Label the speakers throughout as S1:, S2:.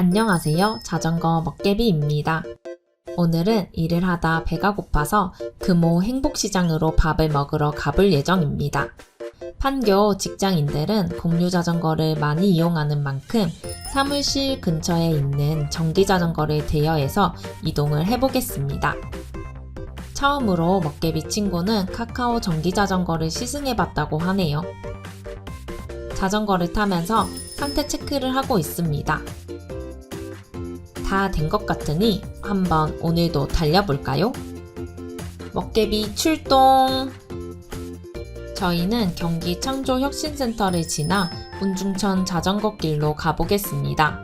S1: 안녕하세요. 자전거 먹개비입니다. 오늘은 일을 하다 배가 고파서 금호 행복시장으로 밥을 먹으러 가볼 예정입니다. 판교 직장인들은 공유 자전거를 많이 이용하는 만큼 사무실 근처에 있는 전기 자전거를 대여해서 이동을 해보겠습니다. 처음으로 먹개비 친구는 카카오 전기 자전거를 시승해봤다고 하네요. 자전거를 타면서 상태 체크를 하고 있습니다. 다 된 것 같으니 한번 오늘도 달려볼까요? 먹개비 출동! 저희는 경기 창조혁신센터를 지나 운중천 자전거길로 가보겠습니다.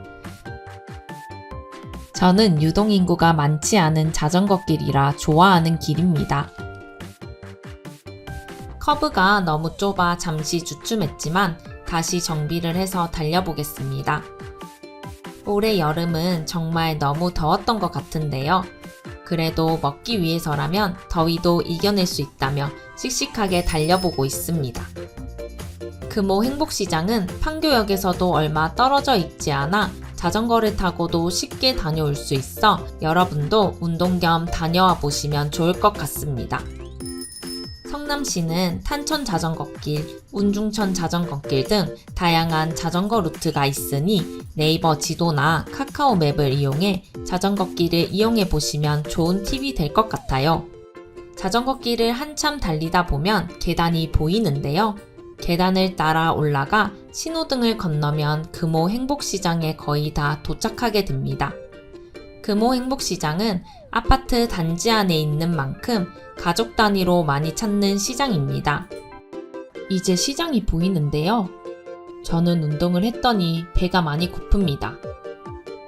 S1: 저는 유동인구가 많지 않은 자전거길이라 좋아하는 길입니다. 커브가 너무 좁아 잠시 주춤했지만 다시 정비를 해서 달려보겠습니다. 올해 여름은 정말 너무 더웠던 것 같은데요. 그래도 먹기 위해서라면 더위도 이겨낼 수 있다며 씩씩하게 달려보고 있습니다. 금호 행복시장은 판교역에서도 얼마 떨어져 있지 않아 자전거를 타고도 쉽게 다녀올 수 있어 여러분도 운동 겸 다녀와 보시면 좋을 것 같습니다. 성남시는 탄천 자전거길, 운중천 자전거길 등 다양한 자전거 루트가 있으니 네이버 지도나 카카오 맵을 이용해 자전거길을 이용해 보시면 좋은 팁이 될 것 같아요. 자전거길을 한참 달리다 보면 계단이 보이는데요. 계단을 따라 올라가 신호등을 건너면 금호 행복시장에 거의 다 도착하게 됩니다. 금호 행복시장은 아파트 단지 안에 있는 만큼 가족 단위로 많이 찾는 시장입니다. 이제 시장이 보이는데요. 저는 운동을 했더니 배가 많이 고픕니다.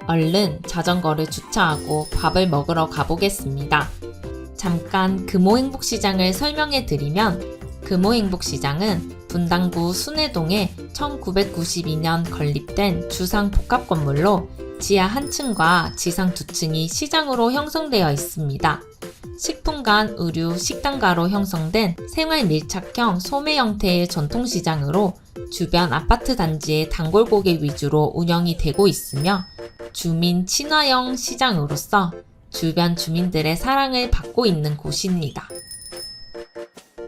S1: 얼른 자전거를 주차하고 밥을 먹으러 가보겠습니다. 잠깐 금호행복시장을 설명해 드리면 금호행복시장은 분당구 순회동에 1992년 건립된 주상 복합 건물로 지하 한 층과 지상 두 층이 시장으로 형성되어 있습니다. 식품관, 의류, 식당가로 형성된 생활 밀착형 소매 형태의 전통시장으로 주변 아파트 단지의 단골 고객 위주로 운영이 되고 있으며 주민 친화형 시장으로서 주변 주민들의 사랑을 받고 있는 곳입니다.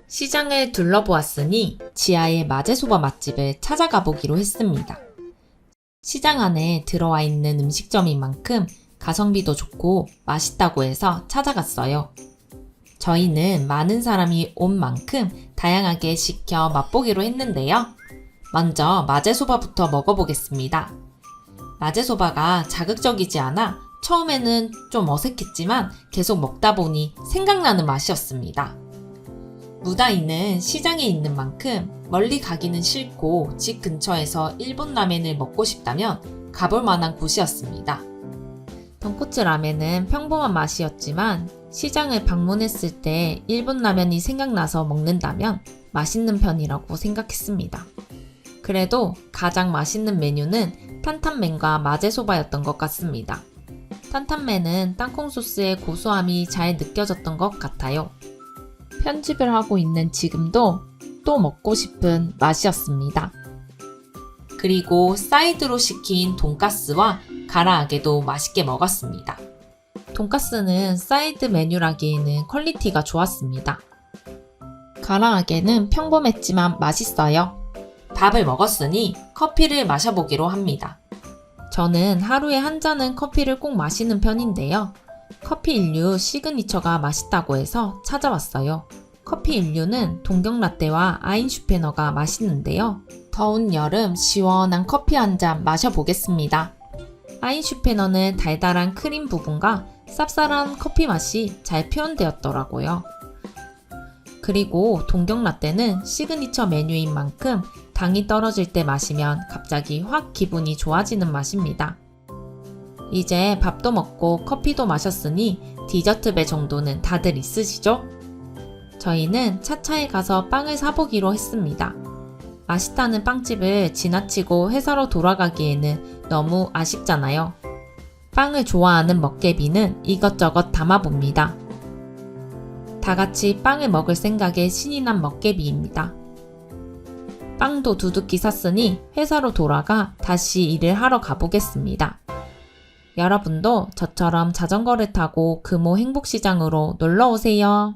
S1: 시장을 둘러보았으니 지하의 마제소바 맛집을 찾아가 보기로 했습니다. 시장 안에 들어와 있는 음식점인 만큼 가성비도 좋고 맛있다고 해서 찾아갔어요. 저희는 많은 사람이 온 만큼 다양하게 시켜 맛보기로 했는데요. 먼저 마제소바부터 먹어보겠습니다. 마제소바가 자극적이지 않아 처음에는 좀 어색했지만 계속 먹다 보니 생각나는 맛이었습니다. 무다이는 시장에 있는 만큼 멀리 가기는 싫고 집 근처에서 일본 라멘을 먹고 싶다면 가볼 만한 곳이었습니다. 돈코츠 라멘은 평범한 맛이었지만 시장을 방문했을 때 일본 라면이 생각나서 먹는다면 맛있는 편이라고 생각했습니다. 그래도 가장 맛있는 메뉴는 탄탄면과 마제소바였던 것 같습니다. 탄탄면은 땅콩 소스의 고소함이 잘 느껴졌던 것 같아요. 편집을 하고 있는 지금도 또 먹고 싶은 맛이었습니다. 그리고 사이드로 시킨 돈가스와 가라아게도 맛있게 먹었습니다. 돈가스는 사이드 메뉴라기에는 퀄리티가 좋았습니다. 가라아게는 평범했지만 맛있어요. 밥을 먹었으니 커피를 마셔보기로 합니다. 저는 하루에 한 잔은 커피를 꼭 마시는 편인데요. 커피 인류 시그니처가 맛있다고 해서 찾아왔어요. 커피 인류는 동경 라떼와 아인슈페너가 맛있는데요. 더운 여름 시원한 커피 한 잔 마셔보겠습니다. 아인슈페너는 달달한 크림 부분과 쌉쌀한 커피 맛이 잘 표현되었더라고요. 그리고 동경 라떼는 시그니처 메뉴인 만큼 당이 떨어질 때 마시면 갑자기 확 기분이 좋아지는 맛입니다. 이제 밥도 먹고 커피도 마셨으니 디저트 배 정도는 다들 있으시죠? 저희는 차차에 가서 빵을 사보기로 했습니다. 맛있다는 빵집을 지나치고 회사로 돌아가기에는 너무 아쉽잖아요. 빵을 좋아하는 먹개비는 이것저것 담아봅니다. 다 같이 빵을 먹을 생각에 신이 난 먹개비입니다. 빵도 두둑히 샀으니 회사로 돌아가 다시 일을 하러 가보겠습니다. 여러분도 저처럼 자전거를 타고 금호 행복시장으로 놀러 오세요.